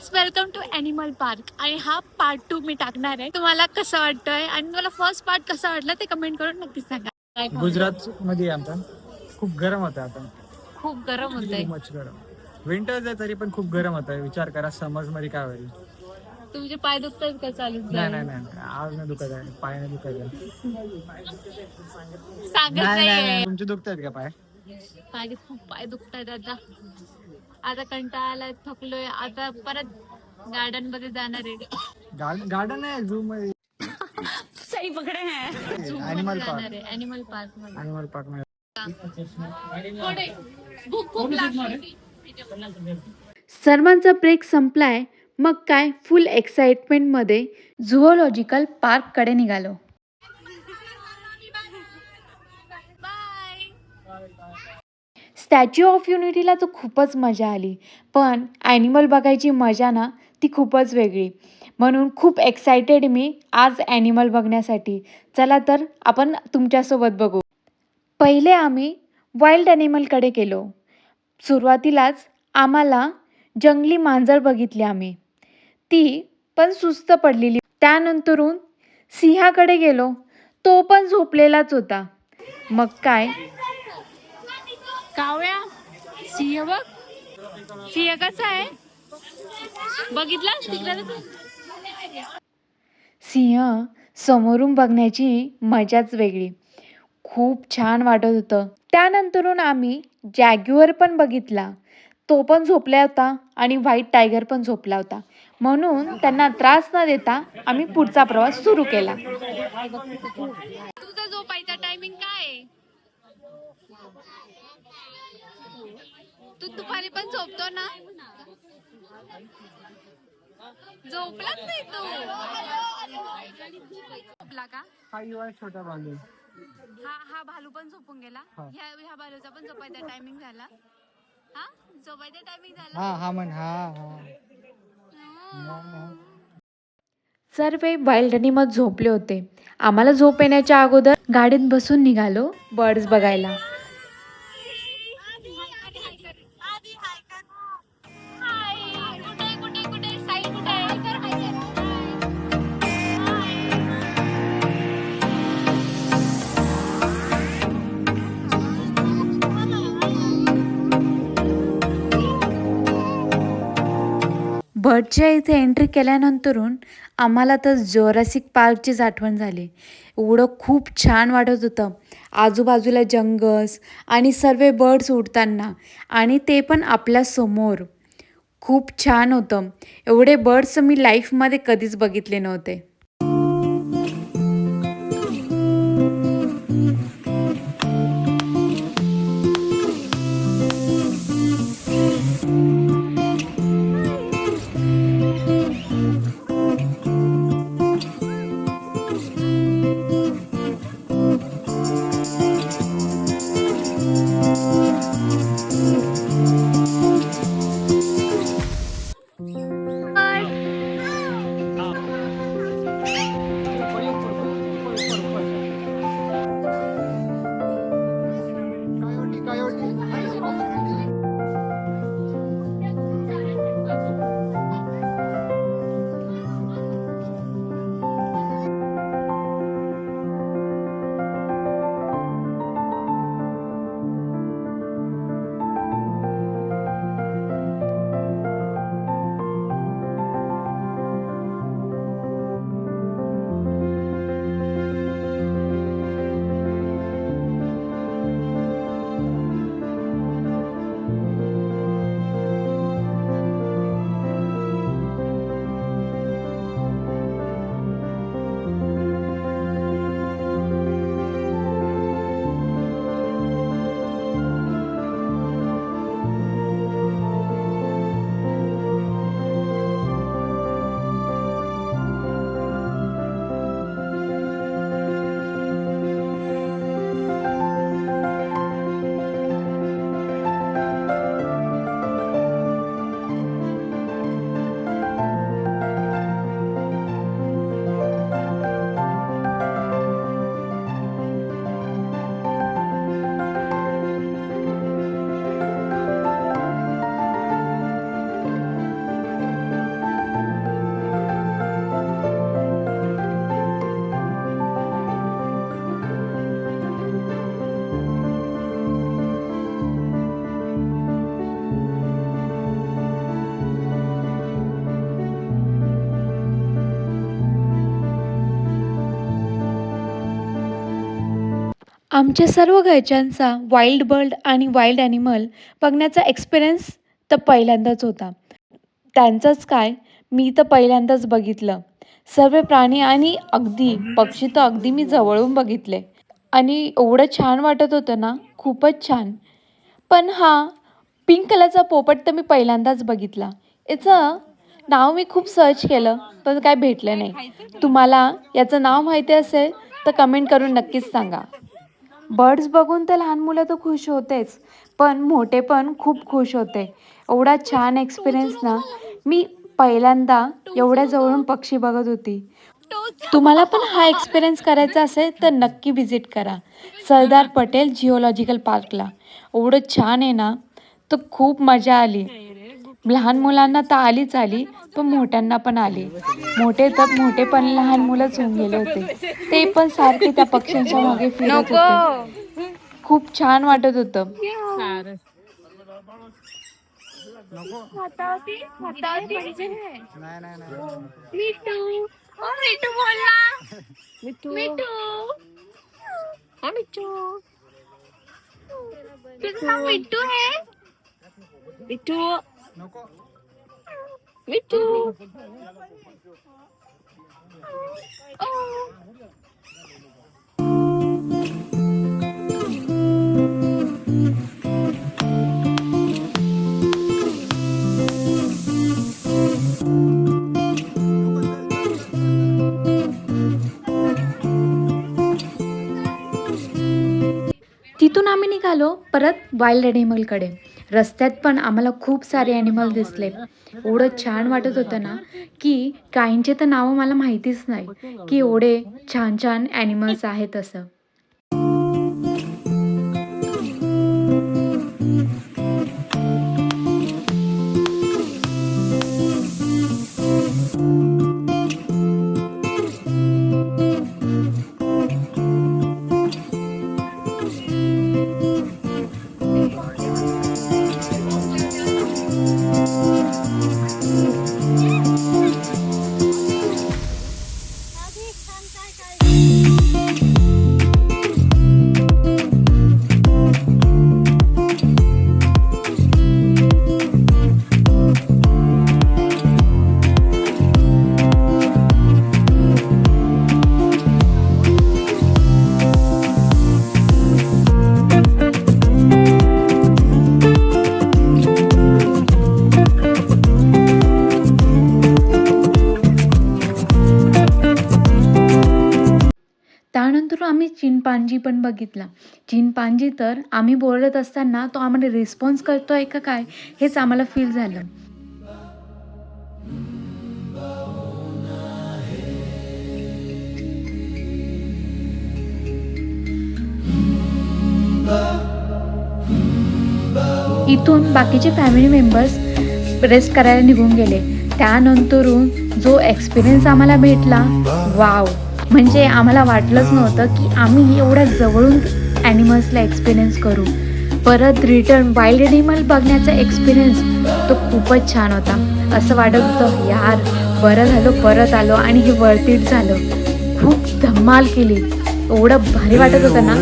Guys welcome to animal park आणि हा part to me टाकणार आहे. तुम्हाला कसं वाटतंय? आणि मला फर्स्ट पार्ट कसा वाटला ते कमेंट करून नक्कीच सांगा? गुजरात मध्ये आमचा. खूप गरम होतं आता. खूप गरम होतंय. मच गरम. विंटर्स आहे तरी पण खूप गरम होत विचार करा समर्समध्ये काय होईल. तुमचे पाय दुखतात का चालू? नाही नाही नाही आज नाही दुखत आहे. पाय नाही दुखत आहे. सांगत नाही तुमचे दुखत आहेत का पाय? माझे खूप पाय दुखतात आता आता कंटाळा आलाय थकलोय. आता परत गार्डनमध्ये जाणार आहे. गार्डन आहे झू मध्ये. सही पकडे Animal park. जाणार आहे. अॅनिमल पार्कमध्ये. अॅनिमल पार्कमध्ये. पुढे. भूक खूप लागली. सर्वांचा ब्रेक संपलाय. मग काय? फुल एक्साइटमेंटमध्ये झुओलॉजिकल पार्ककडे निघालो. स्टॅच्यू ऑफ युनिटीला तर खूपच मजा आली. पण ॲनिमल बघायची मजा ना ती खूपच वेगळी. म्हणून खूप एक्सायटेड मी आज ॲनिमल बघण्यासाठी. चला तर आपण तुमच्यासोबत बघू. पहिले आम्ही वाईल्ड ॲनिमलकडे गेलो. सुरुवातीलाच आम्हाला जंगली मांजर बघितली आम्ही. ती पण सुस्त पडलेली. त्यानंतरून सिंहाकडे गेलो. तो पण झोपलेलाच होता. मग काय? कावळ्या सिंह बघ सिंह कसा आहे. बघितला? तिकडे सिंह समोरून बघण्याची मजाच वेगळी. खूप छान वाटत होतं. त्यानंतरून आम्ही जॅग्युअर पण बघितला. तो पण झोपला होता आणि व्हाईट टायगर पण झोपला होता. म्हणून त्यांना त्रास न देता आम्ही पुढचा प्रवास सुरू केला. तुझा झोपायचा टायमिंग काय आहे? तू दुपारी पण झोपतो ना? झोपलाच नाही तू. झोपला का? हा युवा छोटा बांधू हा हा भालू पण झोपून गेला. हा. ह्या ह्या भालूचा पण झोपायचा टायमिंग झाला. हा? झोपायचा टायमिंग झाला? हा हा म्हण हा हा. सर्व वाईल्ड अॅनिमल झोपले होते. आम्हाला झोप येण्याच्या अगोदर गाडीत बसून निघालो बर्ड्स बघायला. भटच्या इथे एंट्री केल्यानंतरून आम्हाला तर जोरासिक पार्कचीच आठवण झाली. एवढं खूप छान वाटत होतं. आजूबाजूला जंगल्स आणि सर्व बर्ड्स उडताना आणि ते पण आपल्यासमोर खूप छान होतं. एवढे बर्ड्स मी लाईफमध्ये कधीच बघितले नव्हते. आमच्या सर्व घरच्यांचा वाईल्ड बर्ड आणि वाईल्ड ॲनिमल बघण्याचा एक्सपिरियन्स तर पहिल्यांदाच होता. त्यांचंच काय? मी तर पहिल्यांदाच बघितलं. सर्व प्राणी आणि अगदी पक्षी तर अगदी मी जवळून बघितले. आणि एवढं छान वाटत होतं ना खूपच छान. पण हा पिंक कलरचा पोपट तर मी पहिल्यांदाच बघितला. याचं नाव मी खूप सर्च केलं पण काय भेटलं नाही. तुम्हाला याचं नाव माहिती असेल तर कमेंट करून नक्कीच सांगा. बर्ड्स बघून तर लहान मुलं तर खुश होतेच पण मोठे पण खूप खुश होते. एवढा छान एक्सपिरियन्स ना. मी पहिल्यांदा एवढ्या जवळून पक्षी बघत होती. तुम्हाला पण हा एक्सपिरियन्स करायचा असेल तर नक्की व्हिजिट करा. सरदार पटेल जिओलॉजिकल पार्कला एवढं छान आहे ना. तर खूप मजा आली. लहान मुलांना तर आलीच आली पण मोठ्यांना पण आली. मोठे तर मोठे पण लहान मुलंच होऊन गेले होते. ते पण सारखे त्या पक्ष्यांच्या मागे फिरत होते. खूप छान वाटत होतं. मिठू. नको. मिठू तिथून आम्ही निघालो परत वाईल्ड ॲनिमलकडे रस्त्यात पण आम्हाला खूप सारे ॲनिमल दिसले. एवढं छान वाटत होतं ना की काहींचे तर नावं मला माहितीच नाही की एवढे छान छान ॲनिमल्स आहेत असं. Bye, guys. पण बघितला. चिनपांजी तर आम्ही बोलत असताना तो आम्हाला रिस्पॉन्स करतोय का काय? हेच आम्हाला फील झालं. इथून बाकीचे फॅमिली मेंबर्स रेस्ट करायला निघून गेले. त्यानंतरून जो एक्सपिरियन्स आम्हाला भेटला वाव. म्हणजे आम्हाला वाटलंच नव्हतं की आम्ही एवढ्या जवळून ॲनिमल्सला एक्सपिरियन्स करू. परत रिटर्न वाईल्ड ॲनिमल बघण्याचा एक्सपिरियन्स तो खूपच छान होता. असं वाटत होतं यार बरं झालं परत आलो आणि हे वर्थिट झालं. खूप धमाल केली. एवढं भारी वाटत होतं ना.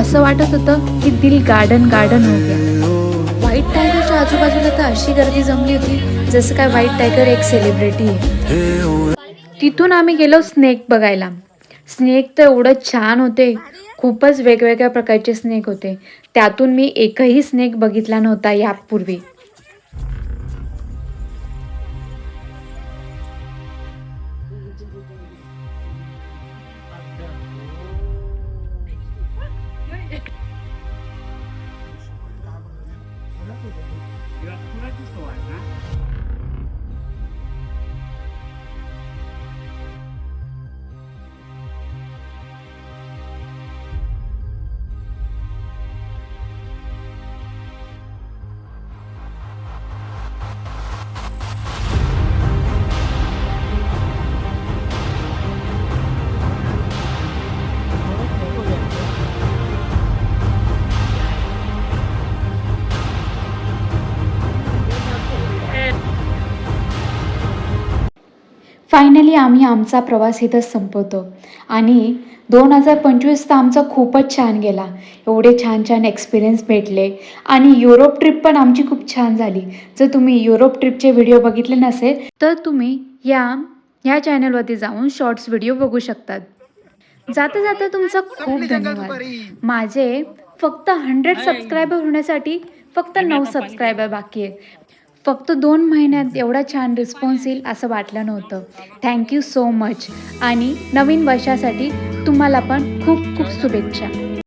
असं वाटत होतं की दिल गार्डन गार्डन हो गया. व्हाईट टायगरच्या आजूबाजूला तर अशी गर्दी जमली होती जसं काय व्हाईट टायगर एक सेलिब्रिटी आहे. तिथून आम्ही गेलो स्नेक बघायला. स्नेक तर एवढं छान होते. खूपच वेगवेगळ्या प्रकारचे स्नेक होते. त्यातून मी एकही स्नेक बघितला नव्हता यापूर्वी. फायनली आम्ही आमचा प्रवास इथंच संपवतो. आणि दोन हजार पंचवीस तर आमचा खूपच छान गेला. एवढे छान छान एक्सपिरियन्स भेटले. आणि युरोप ट्रिप पण आमची खूप छान झाली. जर तुम्ही युरोप ट्रिपचे व्हिडिओ बघितले नसेल तर तुम्ही या ह्या चॅनलवरती जाऊन शॉर्ट्स व्हिडिओ बघू शकतात. जाता जाता तुमचा खूप धन्यवाद. माझे फक्त हंड्रेड सबस्क्रायबर होण्यासाठी फक्त नऊ सबस्क्रायबर बाकी आहे फक्त दोन महिन्यात एवढा छान रिस्पॉन्स येईल असं वाटलं नव्हतं. थँक्यू सो मच आणि नवीन वर्षासाठी तुम्हाला पण खूप खूप शुभेच्छा.